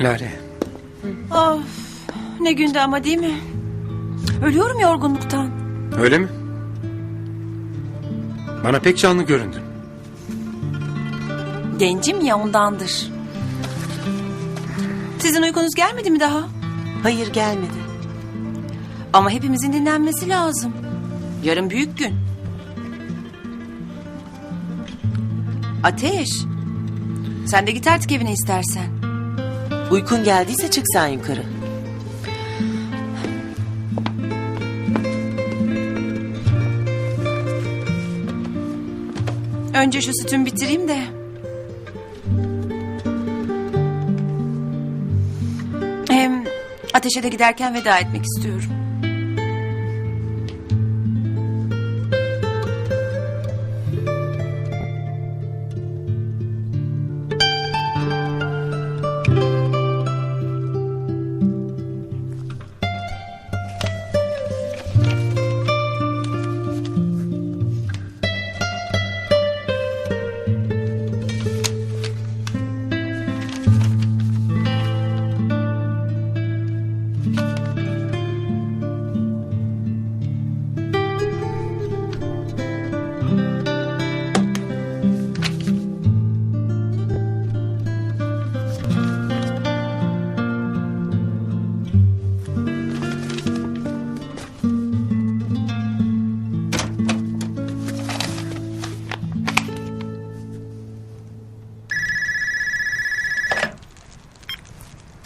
Lale. Of ne gündü ama değil mi? Ölüyorum yorgunluktan. Öyle mi? Bana pek canlı göründün. Gencim ya ondandır. Sizin uykunuz gelmedi mi daha? Hayır gelmedi. Ama hepimizin dinlenmesi lazım. Yarın büyük gün. Ateş. Sen de git artık evine istersen. Uykun geldiyse çık sen yukarı. Önce şu sütümü bitireyim de. Hem ateşe de giderken veda etmek istiyorum.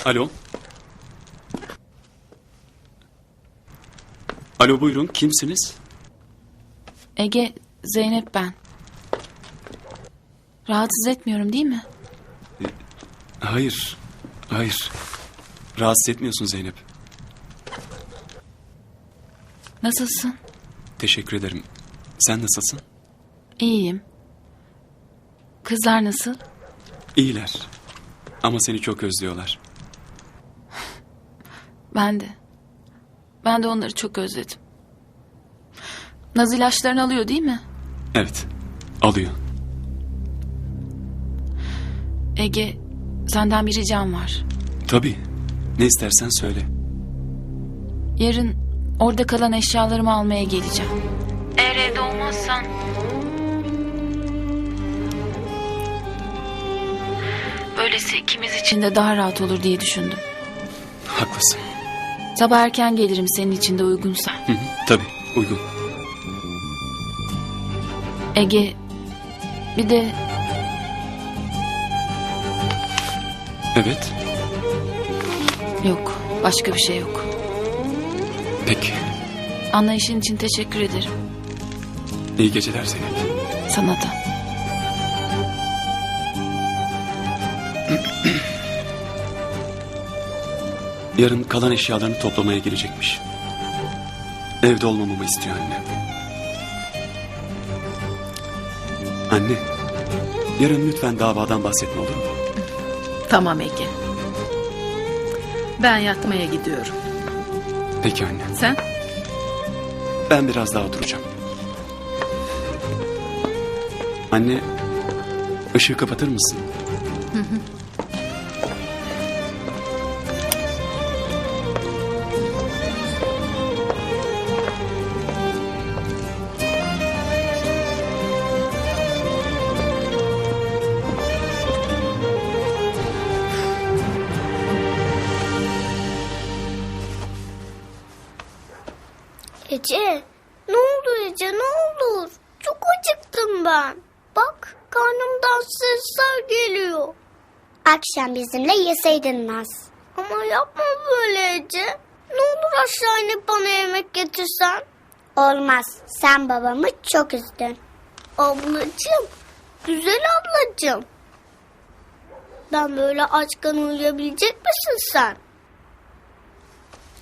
Alo. Alo buyurun kimsiniz? Ege, Zeynep ben. Rahatsız etmiyorum değil mi? Hayır. Hayır. Rahatsız etmiyorsun Zeynep. Nasılsın? Teşekkür ederim. Sen nasılsın? İyiyim. Kızlar nasıl? İyiler. Ama seni çok özlüyorlar. Ben de. Ben de onları çok özledim. Naz ilaçlarını alıyor değil mi? Evet. Alıyor. Ege, senden bir ricam var. Tabii. Ne istersen söyle. Yarın orada kalan eşyalarımı almaya geleceğim. Eğer evde olmazsan... Böylesi ikimiz için de daha rahat olur diye düşündüm. Haklısın. Sabah erken gelirim senin için de uygunsa. Hı hı, tabii. Uygun. Ege, bir de Evet. yok, başka bir şey yok. Peki. Anlayışın için teşekkür ederim. İyi geceler Zeynep. Sana da. Yarın kalan eşyalarını toplamaya gelecekmiş. Evde olmamamı istiyor anne. Anne, yarın lütfen davadan bahsetme olur mu? Tamam Ege. Ben yatmaya gidiyorum. Peki anne. Sen? Ben biraz daha oturacağım. Anne, ışığı kapatır mısın? Ece, Ece ne olur? Çok acıktım ben. Bak karnımdan sesler geliyor. Akşam bizimle yeseydin Naz. Ama yapma böyle Ece. Ne olur aşağı inip bana yemek getirsen. Olmaz. Sen babamı çok üzdün. Ablacığım, güzel ablacığım. Ben böyle açken uyuyabilecek misin sen?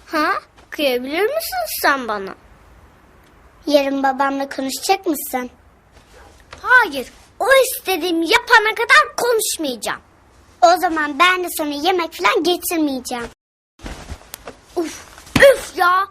Ha? Kıyabilir misin sen bana? Yarın babamla konuşacak mısın? Hayır. O istediğimi yapana kadar konuşmayacağım. O zaman ben de sana yemek falan getirmeyeceğim. Uf, üf ya.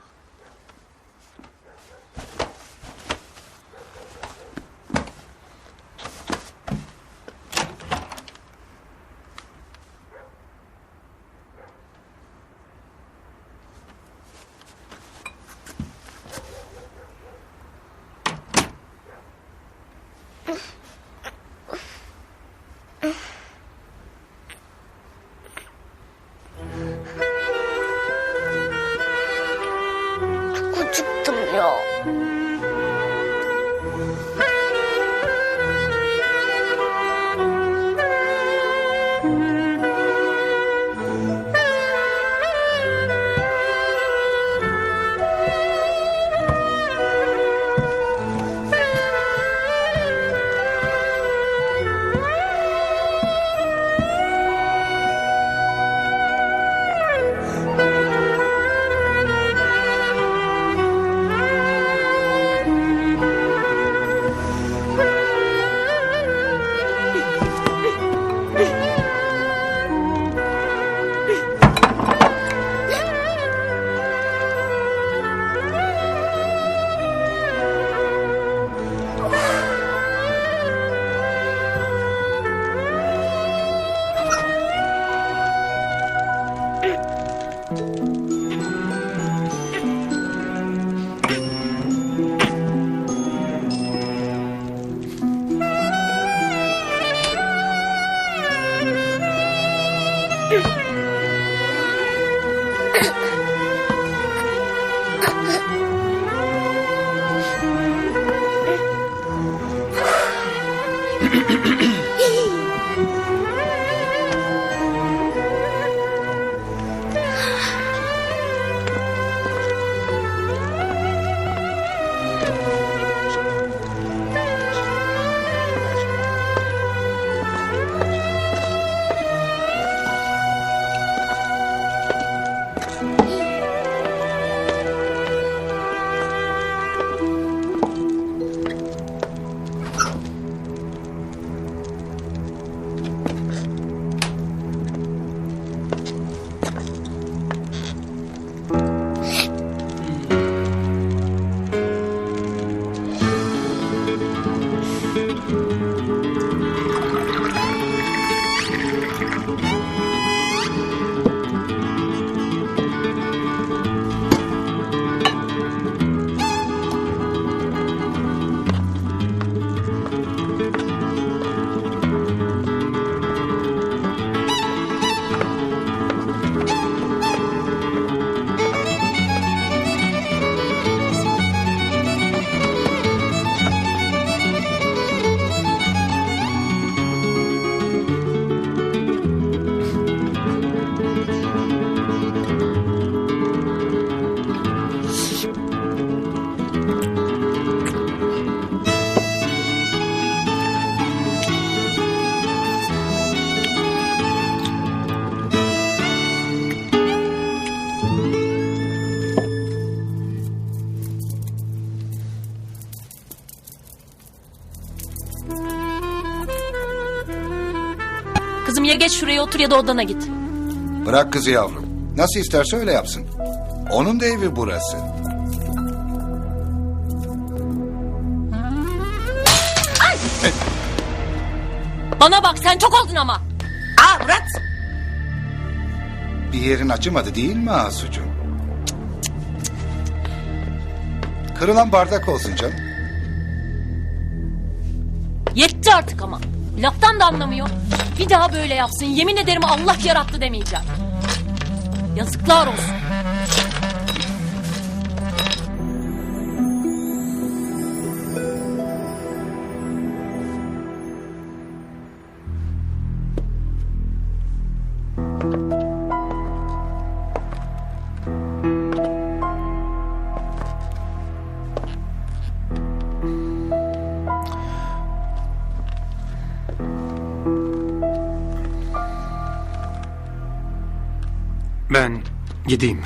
没有 Kızım ya geç şuraya otur ya da odana git. Bırak kızı yavrum. Nasıl isterse öyle yapsın. Onun da evi burası. Bana bak sen çok oldun ama. Aa Murat! Bir yerin acımadı değil mi Asucuğum? Kırılan bardak olsun canım. Yetti artık ama. Laftan da anlamıyor. Bir daha böyle yapsın. Yemin ederim Allah yarattı demeyeceğim. Yazıklar olsun. Ben gideyim.